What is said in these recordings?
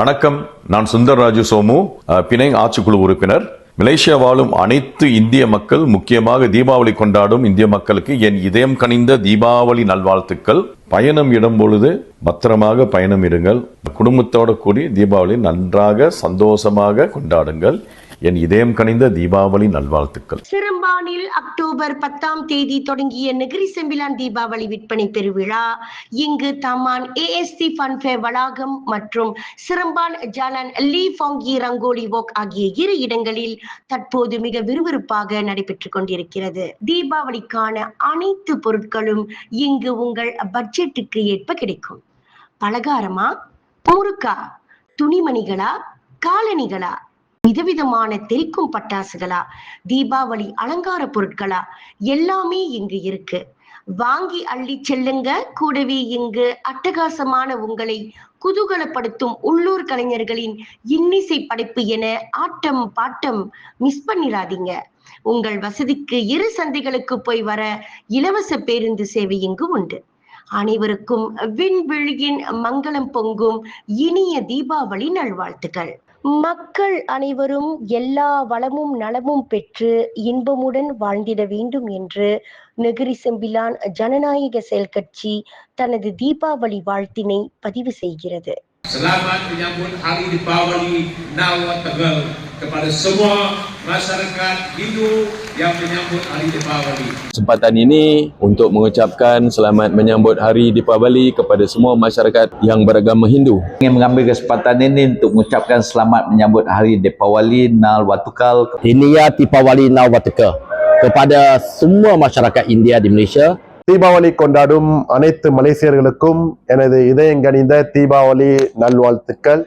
வணக்கம். நான் சுந்தர்ராஜு சோமு பிணைங் ஆட்சிக்குழு உறுப்பினர். மலேசியா வாழும் அனைத்து இந்திய மக்கள் முக்கியமாக தீபாவளி கொண்டாடும் இந்திய மக்களுக்கு என் இதயம் கனிந்த தீபாவளி நல்வாழ்த்துக்கள். பயணம் இடும் பொழுது பத்திரமாக பயணம் இருங்கள். குடும்பத்தோட கூடி தீபாவளி நன்றாக சந்தோஷமாக கொண்டாடுங்கள். என் இதயம் கனிந்த தீபாவளி நல்வாழ்த்துக்கள். சிறம்பானில் அக்டோபர் பத்தாம் தேதி தொடங்கிய நெகிரி செம்பிலான் தீபாவளி விற்பனை பெருவிழா. இங்கு தமான் ஏஎஸ்டி ஃபன்ஃபே வளாகம் மற்றும் சிறம்பான் ஜாலன் லீ ஃபாங்கி ரங்கோலி வாக் ஆகிய இரு இடங்களில் தற்போது மிக விறுவிறுப்பாக நடைபெற்றுக் கொண்டிருக்கிறது. தீபாவளிக்கான அனைத்து பொருட்களும் இங்கு உங்கள் பட்ஜெட்டுக்கு ஏற்ப கிடைக்கும். பலகாரமா? முறுக்கா துணிமணிகளா? காலணிகளா? விதவிதமான தெரிக்கும் பட்டாசுகளா தீபாவளி அலங்கார பொருட்களா எல்லாமே இங்கு இருக்கு. வாங்கி அள்ளி செல்லுங்க. கூடவே இங்கு அட்டகாசமான உங்களை குதூகலப்படுத்தும் உள்ளூர் கலைஞர்களின் இன்னிசை படைப்பு என ஆட்டம் பாட்டம் மிஸ் பண்ணிடாதீங்க உங்கள் வசதிக்கு இரு சந்தைகளுக்கு போய் வர இலவச பேருந்து சேவை இங்கு உண்டு. அனைவருக்கும் விண்வெளியின் மங்களம் பொங்கும் இனிய தீபாவளி நல்வாழ்த்துக்கள். மக்கள் அனைவரும் எல்லா வளமும் நலமும் பெற்று இன்பமுடன் வாழ்ந்திட வேண்டும் என்று நெகிரி செம்பிலான் ஜனநாயக செயல் கட்சி தனது தீபாவளி வாழ்த்தினை பதிவு செய்கிறது. Selamat menyambut Hari Deepawali Nawa Tegal kepada semua masyarakat Hindu yang menyambut Hari Deepawali. kesempatan ini untuk mengucapkan selamat menyambut Hari Deepavali kepada semua masyarakat yang beragama Hindu. ingin mengambil kesempatan ini untuk mengucapkan selamat menyambut Hari Deepawali Nal Watukal Inia Tipawali Nawateka kepada semua masyarakat India di Malaysia Deepavali கொண்டாடும் அனைத்து மலேசியர்களுக்கும் எனது இதயங்கனிந்த தீபாவளி நல்வாழ்த்துக்கள்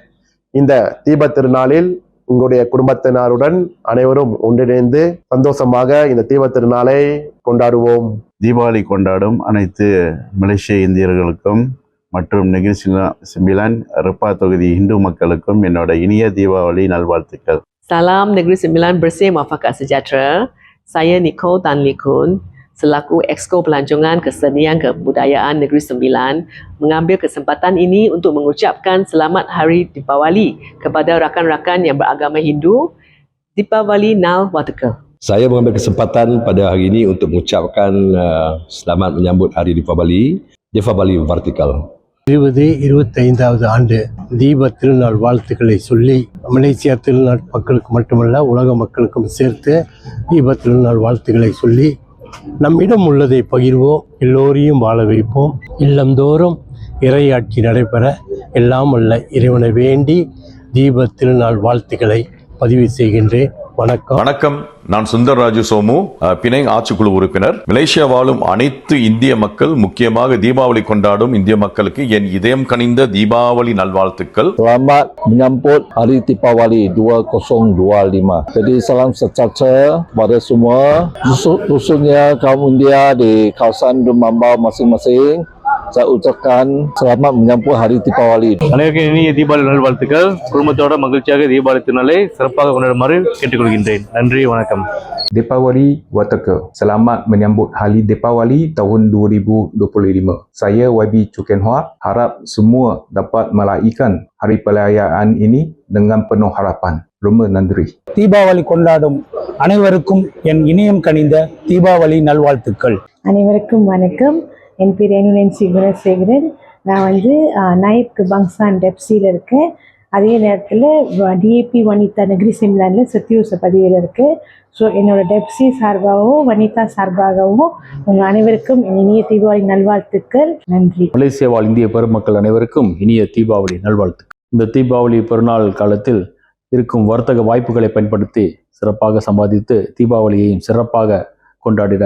இந்த தீப திருநாளில் உங்களுடைய குடும்பத்தினருடன் அனைவரும் ஒன்றிணைந்து சந்தோஷமாக இந்த தீப திருநாளை கொண்டாடுவோம். தீபாவளி கொண்டாடும் அனைத்து மலேசிய இந்தியர்களுக்கும் மற்றும் நெகிரி சிலா- சிம்பிலான் ரிப்பா தொகுதி இந்து மக்களுக்கும் என்னோட இனிய தீபாவளி நல்வாழ்த்துக்கள். Salam Negeri Sembilan bersih muafakat sejahtera. Saya Nicole Tan Likun selaku Exco Pelancongan Kesenian Kebudayaan Negeri Sembilan mengambil kesempatan ini untuk mengucapkan selamat Hari Deepawali kepada rakan-rakan yang beragama Hindu. Deepawali Nal Wataka. Saya mengambil kesempatan pada hari ini untuk mengucapkan uh, selamat menyambut Hari Deepavali, Deepavali Vertikal. இருபது இருபத்தைந்தாவது ஆண்டு தீப திருநாள் வாழ்த்துக்களை சொல்லி Malaysia திருநாள் மக்களுக்கு மட்டுமல்ல உலக மக்களுக்கும் சேர்த்து தீப திருநாள் வாழ்த்துக்களை சொல்லி நம்மிடம் உள்ளதை பகிர்வோம். எல்லோரையும் வாழ வைப்போம். இல்லந்தோறும் இறையாட்சி நடைபெற எல்லாம் அல்ல இறைவனை வேண்டி தீப திருநாள் வாழ்த்துக்களை பதிவு செய்கின்றேன். வணக்கம் வணக்கம் நான் சுந்தர்ராஜு சோமு அஹ், பிணைங் ஆட்சிக்குழு உறுப்பினர் மலேசியா வாழும் அனைத்து இந்திய மக்கள் முக்கியமாக தீபாவளி கொண்டாடும் இந்திய மக்களுக்கு என் இதயம் கனிந்த தீபாவளி நல்வாழ்த்துக்கள் Selamat menyambut Hari Tipawali 2025. Jadi salam sejahtera pada semua rusun- rusunnya kaum India di kawasan Dumambau masing-masing. Saya ucapkan selamat menyambut Hari Tipawali. அனைவருக்கும் இனிய தீபாவளி நல்வாழ்த்துக்கள் குடும்பத்தோட மகிழ்ச்சியாக தீபாவளி திருநாளை சிறப்பாக கொண்டாடுமாறு கேட்டுக்கொள்கின்றேன் நன்றி வணக்கம் Deepawali Watukal. Selamat menyambut Hari Deepawali tahun 2025. Saya YB Chuken Hua harap semua dapat meraihkan hari perayaan ini dengan penuh harapan. ரொம்ப நன்றி தீபாவளி கொண்டாடும் அனைவருக்கும் என் இனியம் கனிந்த தீபாவளி நல்வாழ்த்துக்கள் அனைவருக்கும் வணக்கம் என் பேர் எனுனன்சி குணசேகரன் நான் வந்து ஆஹ், பங்சான் டெப்சியில் இருக்கேன். அதே நேரத்தில் டிஏபி வனிதா நெகிரி சிம்லானில் சத்தியூச பதிவில் இருக்கேன் ஸோ என்னோட டெப்சி சார்பாகவும் வனிதா சார்பாகவும் உங்கள் அனைவருக்கும் இனிய தீபாவளி நல்வாழ்த்துக்கள். நன்றி. மலேசிய வாழ் இந்திய பெருமக்கள் அனைவருக்கும் இனிய தீபாவளி நல்வாழ்த்து இந்த தீபாவளி பெருநாள் காலத்தில் இருக்கும் வர்த்தக வாய்ப்புகளை பயன்படுத்தி சிறப்பாக சம்பாதித்து தீபாவளியையும் சிறப்பாக கொண்டாடிட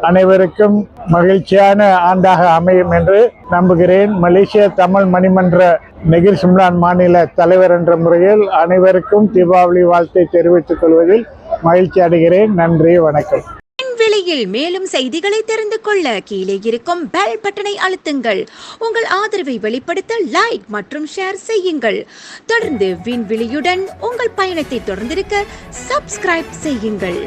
அனைவருக்கும் மகிழ்ச்சியான ஆண்டாக அமையும் என்று நம்புகிறேன். மலேசிய தமிழ் மணிமன்ற நெகிர் சிம்லான் மாநில தலைவர் என்ற முறையில் அனைவருக்கும் தீபாவளி வாழ்த்தை தெரிவித்துக் கொள்வதில் மகிழ்ச்சி அடைகிறேன். நன்றி வணக்கம். விலையில் மேலும் செய்திகளை தெரிந்து கொள்ள கீழே இருக்கும் பெல் பட்டனை அழுத்துங்கள். உங்கள் ஆதரவை வெளிப்படுத்த லைக் மற்றும் ஷேர் செய்யுங்கள். தொடர்ந்து விண்வெளியுடன் உங்கள் பயணத்தை தொடர்ந்திருக்க சப்ஸ்கிரைப் செய்யுங்கள்.